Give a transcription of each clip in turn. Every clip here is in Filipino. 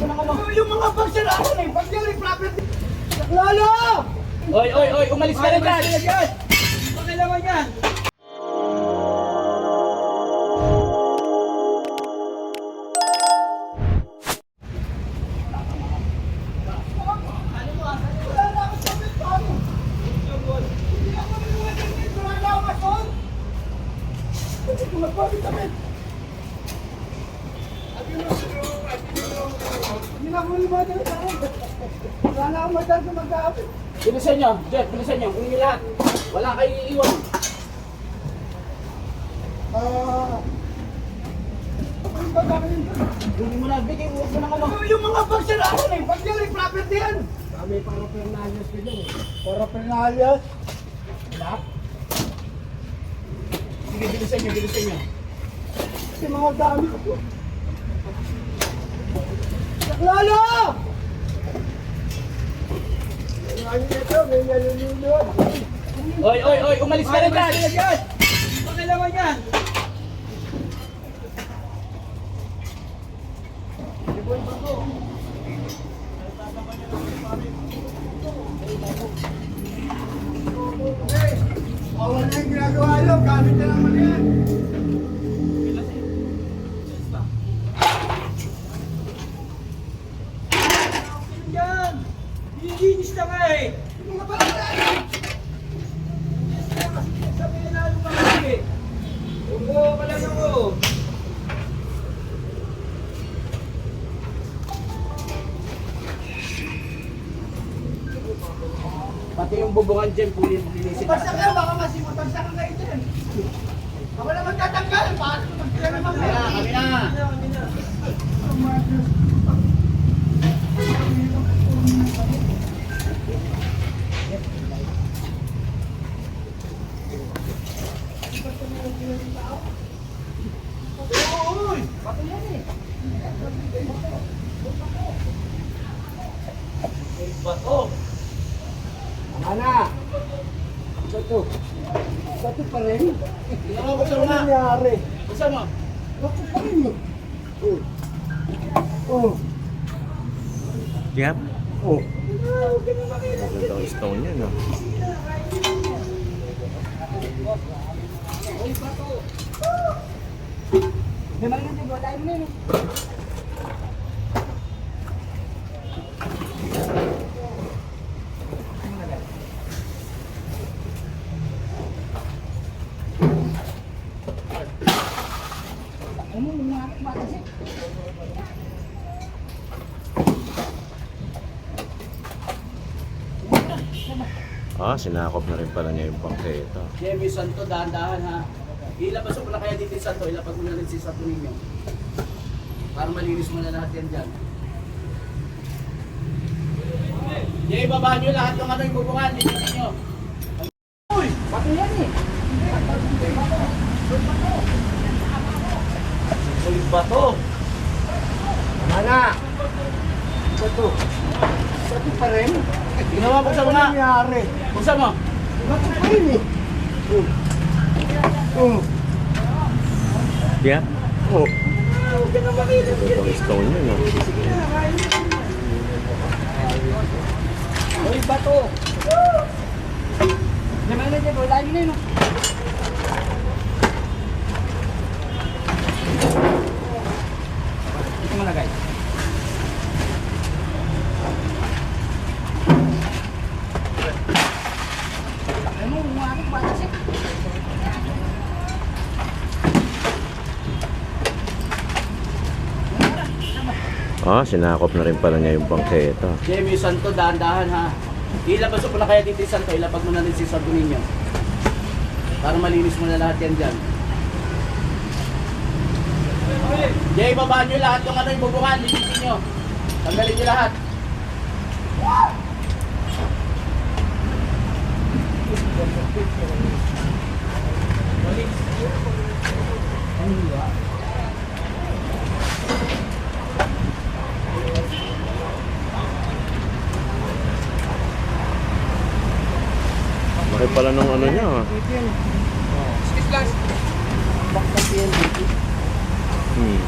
Yung mga pagsiraan eh, pag yung property. Lolo! Oy, oy, oy, umalis ka na dyan. Naman yan. Property yan. Kami para pernayos ko dyan eh. Para penalias. Lahat. Sige, bilisan nyo, bilisan nyo. Yung mga gamit ko. Lolo! Ano nito? May nalulunod. Oy, oy, oy, umalis ka na dyan. Okay naman yan. Hinihinis na nga eh! Mga pagsiraan! Sabihin na ano ba kasi? Oo, ka lang ako. Pati yung bubungan dyan, pulis, linisin Bagsak ka, baka masipagsak ka kayo dyan. Ako na magtatanggal, paano magtira naman Kami na, kami na. Kami na. Uy! Pati yan eh. Bato. Tama na. Bato. Bato pa rin. Ano mo na. nangyari? Buksan mo. Bato pa rin eh. Oh. Oh. Yep. Oh. Maganda ang stone niya, no? May mga hindi ko, tayo mo na yun. Ah, sinakop na rin pala niya yung bangketa. Jemmy Santo, dahan-dahan ha. Ilabas mo na kaya dito yung Santo, ilapag mo na rin si Santo ninyo. Para malinis mo na lahat yan dyan. Jay, babaan nyo lahat ng ano yung bubungan, linisin nyo. Uy! Pati yan eh. Uy, bato. Tama na. Bato. Bato pa rin. Ginawa, buksan mo Ano na. nangyari? Buksan mo. Bato pa rin eh. Oh. Oh. Yep. Oh. Maganda ang stone niya, no? Uy, bato. Mga hindi ko, tayo mo na yun. Ito mo na guys. Ano mo, mga aking bata siya. Ah, sinakop na rin pala niya yung bangketa. Jemmy Santo, dahan-dahan ha. Ilabas mo na kaya dito yung Santo, ilapag mo na rin si Santo ninyo. Para malinis mo na lahat yan dyan. Jay, babaan nyo lahat ng ano yung bubungan, linisin nyo. Tanggalin nyo lahat. Laki pala ng ano niya, ah. Hmm.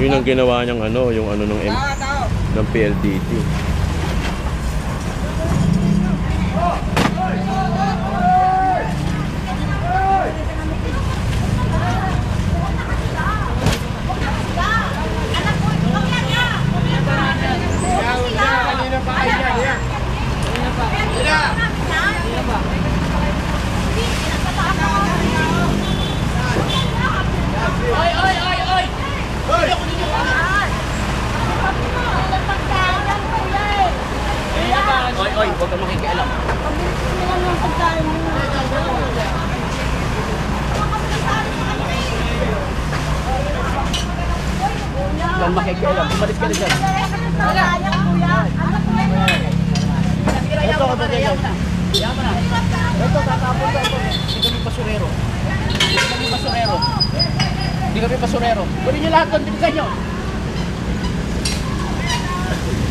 Yun ang ginawa niyang ano, yung ano ng, M- ng PLDT. Oy, oy, huwag kang makikialam. Huwag kang makikialam. Umalis ka na dyan. Ito, ito, ito. Yaman na. Ito, tatapon ka ito. Hindi kami basurero. Hindi kami basurero. Hindi kami basurero. Kunin niyo lahat doon, bilisan niyo.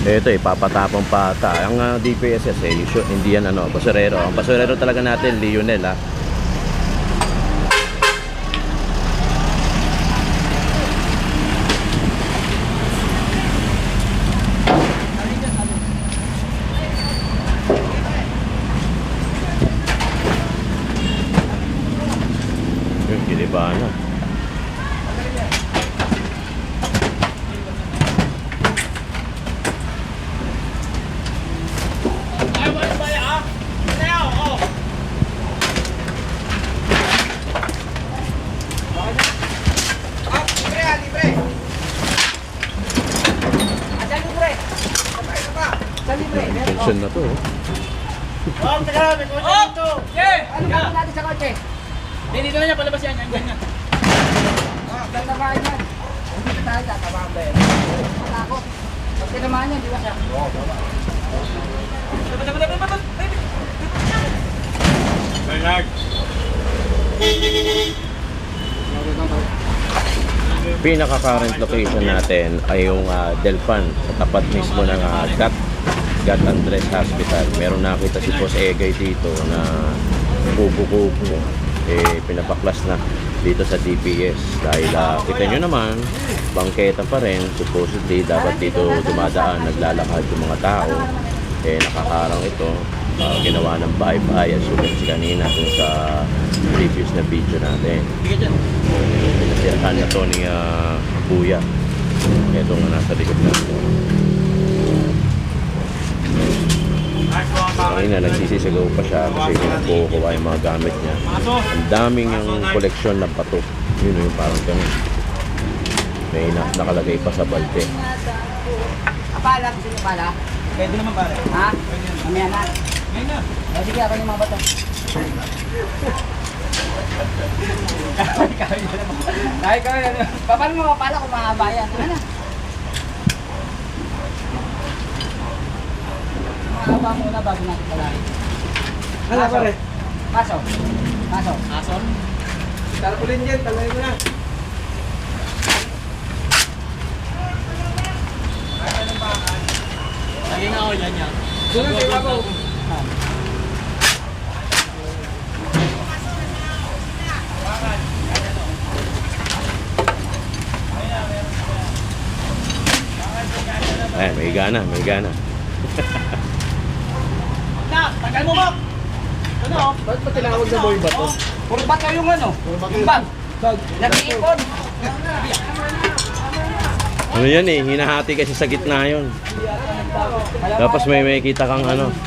Ito, ipapatapang pa ata. Ang uh, DPSS, eh, hindi yan ano, basurero. Ang basurero talaga natin, Lionel, ha. Yun, giniba na. Pension na to, oh. Oh, teka lang, may kotse dito. Yeah! Ano ba natin sa kotse? Hindi, dito na niya, palabas yan. Yan, yan. Tatamaan yan. Hindi tayo tatamaan ba yan? Matakot. Pag tinamaan yan, di ba siya? pinaka-current location natin ay yung ah, Delpan sa tapat mismo ng uh, GAT GAT Andres Hospital. Meron nakita si Boss Egay dito na kubo-kubo eh pinapaklas na dito sa DPS dahil ah, kita nyo naman bangketa pa rin supposedly dapat dito dumadaan naglalakad yung mga tao eh nakakarang ito ah, ginawa ng bye-bye as you can kanina dun sa previous na video natin pinasirahan na to ni ah, Kuya. Ito nga nasa likod na. Ayun na, nagsisisigaw pa siya kasi kinukuha yung mga gamit niya. Ang daming yung koleksyon ng bato. Yun yung parang ganun. May na, nakalagay pa sa balte. Apala, gusto niyo pala? Pwede naman pare. Ha? Mamaya na. Ngayon na. O sige, ako yung mga bato. Ay, kaya na. Paano mo mapala kung mahaba yan? Ano Mahaba muna bago natin palahin. Hala pare. Paso. Paso. Ason? Tarpulin dyan, tanggalin mo na. Ayun na ako, yan yan. Sunod sa ibabaw. Eh, may gana, may gana. Tagal mo ba? Ano? Ba't pa tinawag na boy ba to? Puro bato yung ano? Yung bag. Nag-iipon. Ano yan eh, hinahati kasi sa gitna yun. Tapos may may kita kang ano. Eh.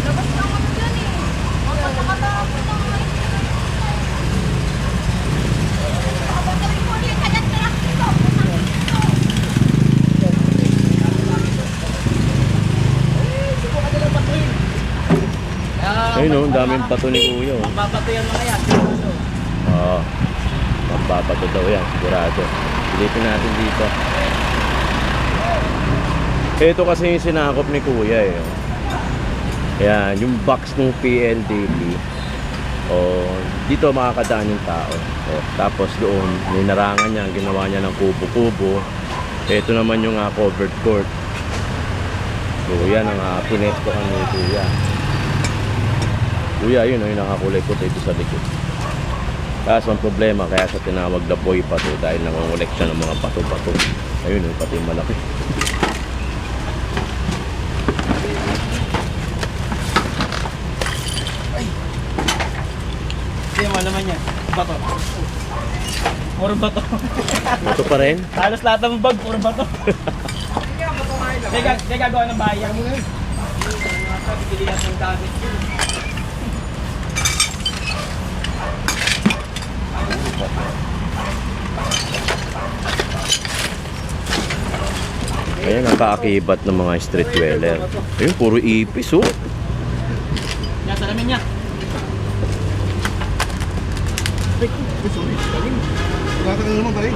Labas na kami dyan eh. Magpapakatapos na nga eh. Kapagaling mo ulit, kaya tirak dito. Ah, Ayun oh, ang daming pato ni Kuya. oh. Mababato yan mga yan. Oo. Magpapato daw yan, sigurado. Silipin natin dito. Ito kasi yung sinakop ni Kuya eh. oh. Yan, yung box ng PLDT. Oh, dito makakadaan yung tao. Oh, tapos doon, ninarangan niya, ginawa niya ng kubo-kubo. Ito naman yung uh, covered court. So yan ang uh, pinesto ni Kuya. Kuya, yun, yung nakakulay puti ito sa likod. Kaso ang problema, kaya siya tinawag na boy pato dahil nangungulek siya ng mga pato-pato. Ayun, yung pati yung malaki. Hindi mo naman yan. Bato. Puro bato. Ito pa rin. Halos lahat ng bag, puro bato. Teka, teka, gawa ng bayan. Pilihan ng gamit. Ayan ang kaakibat ng mga street dweller. Ayun, puro ipis oh. Yan, salamin niya. Tatagal naman ba eh?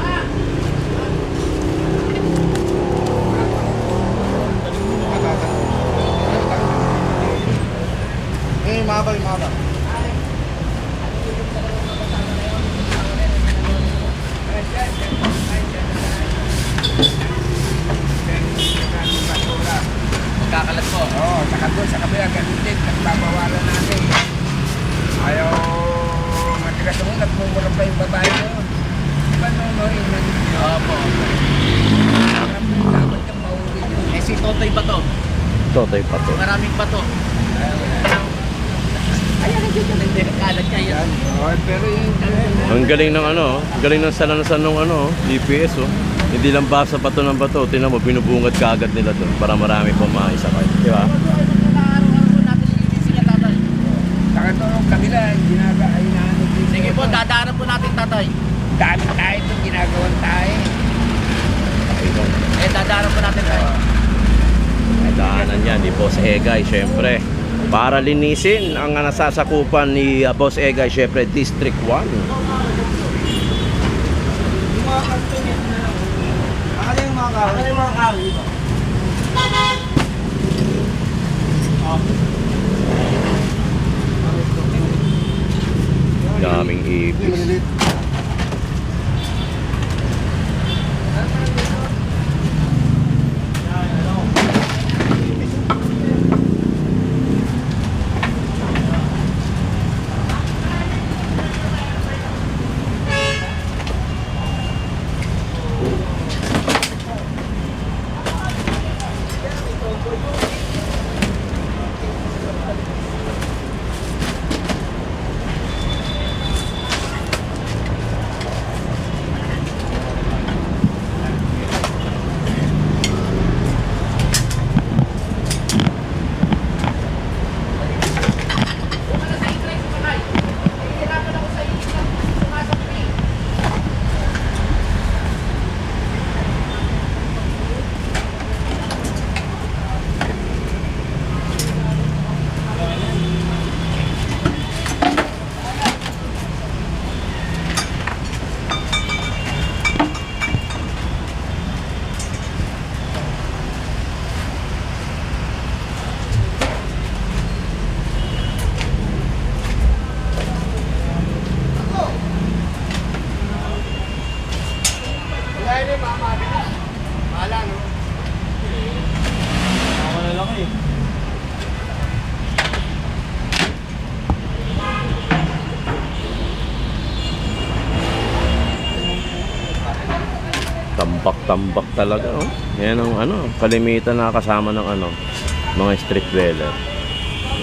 Eh, mahaba, mahaba. Magkakalat po. Oo, saka doon sa kabila, ganun din, nagbabawalan natin. Ayaw matigas mo, nagmumulong pa yung babae mo. Di ba no, no, yun, Opo. dapat kang mahuli yun. Eh, si Totoy Bato. Totoy pato. Maraming bato. Ayan, nandiyan ka. Hindi, kalat niya yan. Oo, pero yun, Ang galing ng ano, oh. galing ng salansan ng ano, oh, DPS oh. Hindi lang basa bato ng bato, tinan mo, binubungad kaagad nila doon para marami pa maisakay. Di ba? Kabila, ginaga, ay naano. Sige po, dadaanan po natin, tatay. Dami tayo ito, ginagawan tayo. Eh, dadaanan po natin, tayo. Ay, daanan yan ni Boss Egay, syempre. Para linisin ang nasasakupan ni uh, Boss Egay, syempre, District 1. 我在那边看了一 Tambak-tambak talaga, oh. Yan ang ano, kalimitan na kasama ng ano, mga street dweller.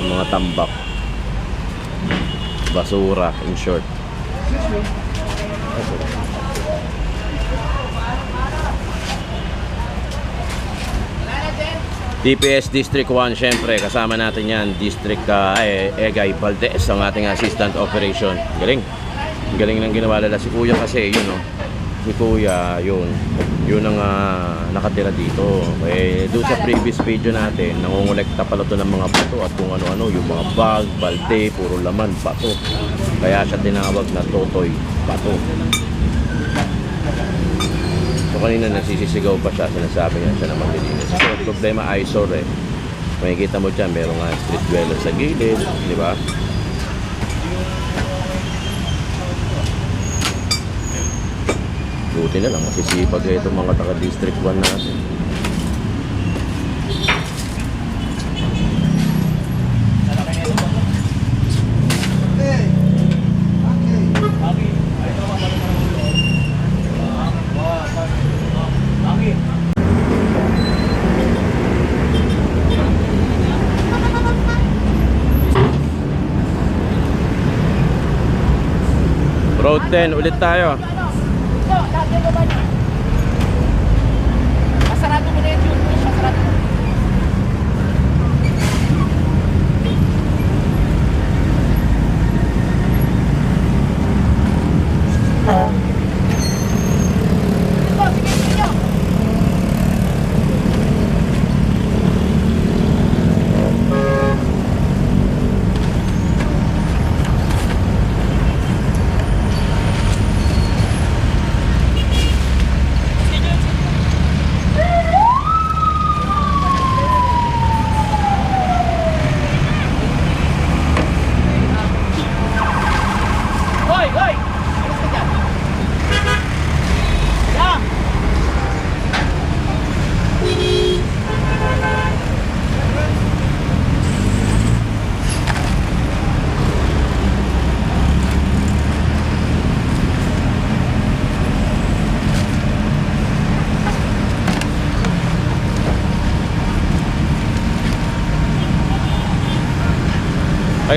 Yung mga tambak. Basura, in short. DPS District 1, syempre, kasama natin yan, District uh, eh, Egay Valdez, ang ating Assistant Operation. Galing. Galing ng ginawa nila si Kuya kasi, yun oh. Si Kuya, yun. Yun ang ah, nakatira dito. Eh, doon sa previous video natin, nangungulekta pala to ng mga bato at kung ano-ano, yung mga bag, balde, puro laman, bato. Kaya siya tinawag na Totoy Bato. So kanina nagsisisigaw pa siya, sinasabi niya siya na maglilinis. So problema eyesore eh. Makikita mo dyan, meron nga street dweller sa gilid, di ba? buti na lang masisipag eh itong mga taga district 1 natin Road 10 ulit tayo. Ito, lahat yung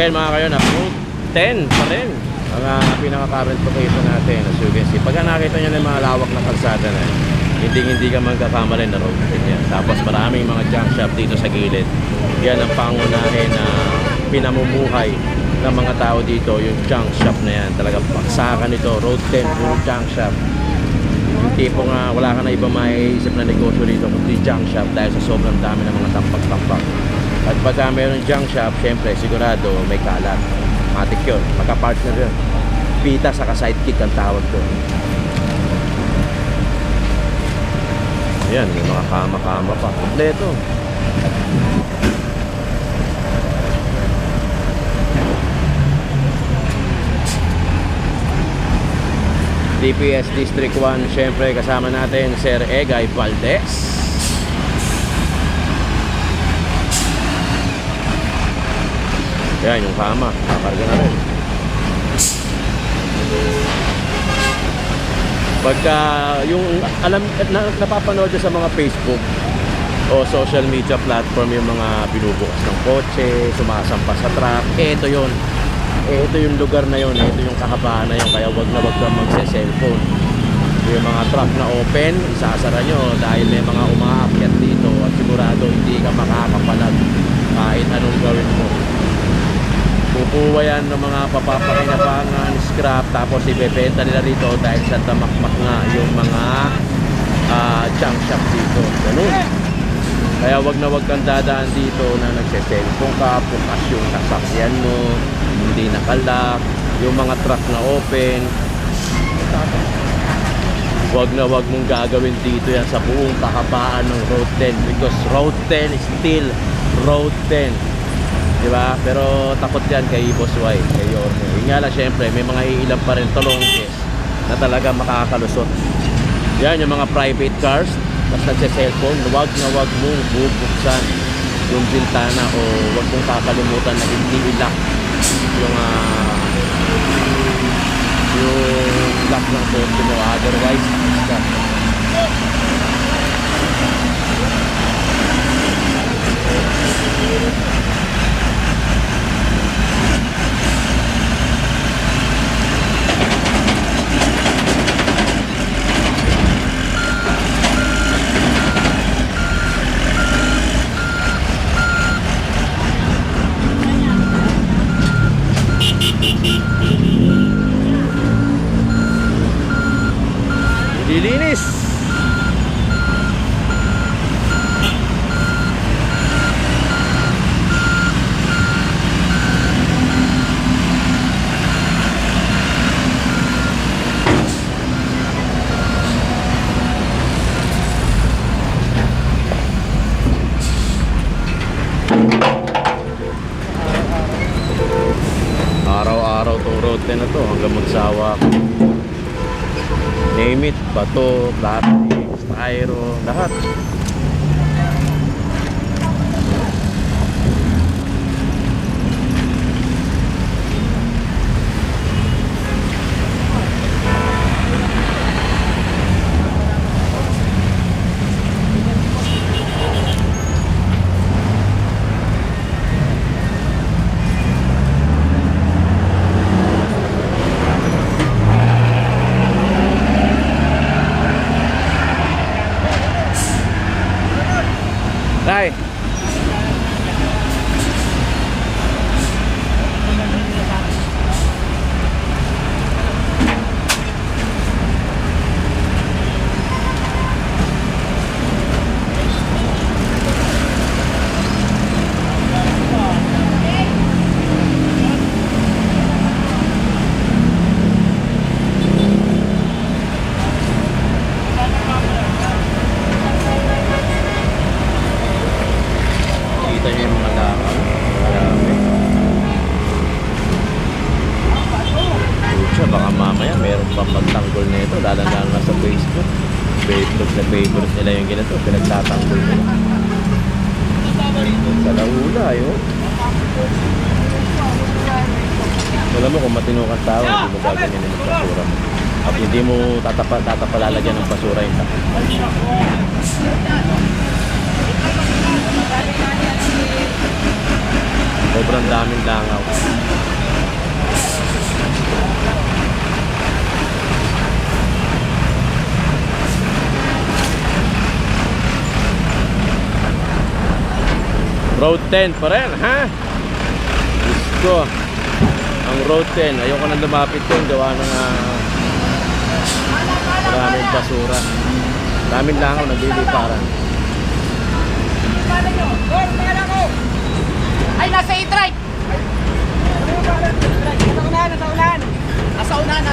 Again mga kayo na Road 10 pa rin ang uh, pinaka-current location natin as you can see. Pagka nakita nyo na yung mga lawak na kalsada na yan, hindi hindi ka magkakamali na road 10 yan. Tapos maraming mga junk shop dito sa gilid. Yan ang pangunahin na pinamumuhay ng mga tao dito, yung junk shop na yan. Talaga paksakan ito, road 10, puro junk shop. Yung tipo nga wala ka na iba maiisip na negosyo dito kundi junk shop dahil sa sobrang dami ng mga tampak-tampak. At pagka mayroong junk shop, syempre sigurado may kalat. Matik yun, magka-partner yun. Pita sa ka-sidekick ang tawag to. Ayan, may mga kama-kama pa. Kompleto. DPS District 1, syempre kasama natin Sir Egay Valdez. Yan, yung kama. Kakarga na rin. Pagka yung alam na, napapanood sa mga Facebook o social media platform yung mga binubukas ng kotse, sumasampa sa truck, ito yun. Eh, ito yung lugar na yun, eh, ito yung kahabaan na yun, kaya wag na wag kang magse-cellphone. Yung mga truck na open, isasara nyo dahil may mga umaakyat dito at sigurado hindi ka makakapalag kahit anong gawin mo. Kukuha yan ng mga papapakinabangan, scrap, tapos ibebenta nila rito dahil sa tamakmak nga yung mga ah, junk shop dito. Ganun. Kaya wag na wag kang dadaan dito na nagse-cellphone ka, bukas yung sasakyan mo, hindi nakalock, yung mga truck na open. Wag na wag mong gagawin dito yan sa buong kahabaan ng Road 10 because Road 10 is still Road 10. Di ba? Pero takot yan kay Boss Y, kay Yorme. Yun nga lang, syempre, may mga iilan pa rin tulongges na talaga makakalusot. Yan, yung mga private cars, mas nagse-cellphone, wag na wag mong bubuksan yung bintana o wag mong kakalimutan na hindi ilock yung ah, yung lock ng kotse mo. Otherwise, stop. Lilinis! Araw-araw tong road 10 na to hanggang magsawa ako. Name it, bato, plastic, styro, lahat. Tatapa, tatapalalagyan ng basura yung tapo. Sobrang daming langaw. Road 10 pa rin, ha? Ko. Ang Road 10, ayoko na lumapit doon. Gawa ng ah, Maraming basura. Maraming langaw nagliliparan. Ay, nasa e-trike! Nasa unahan, nasa unahan. Nasa unahan.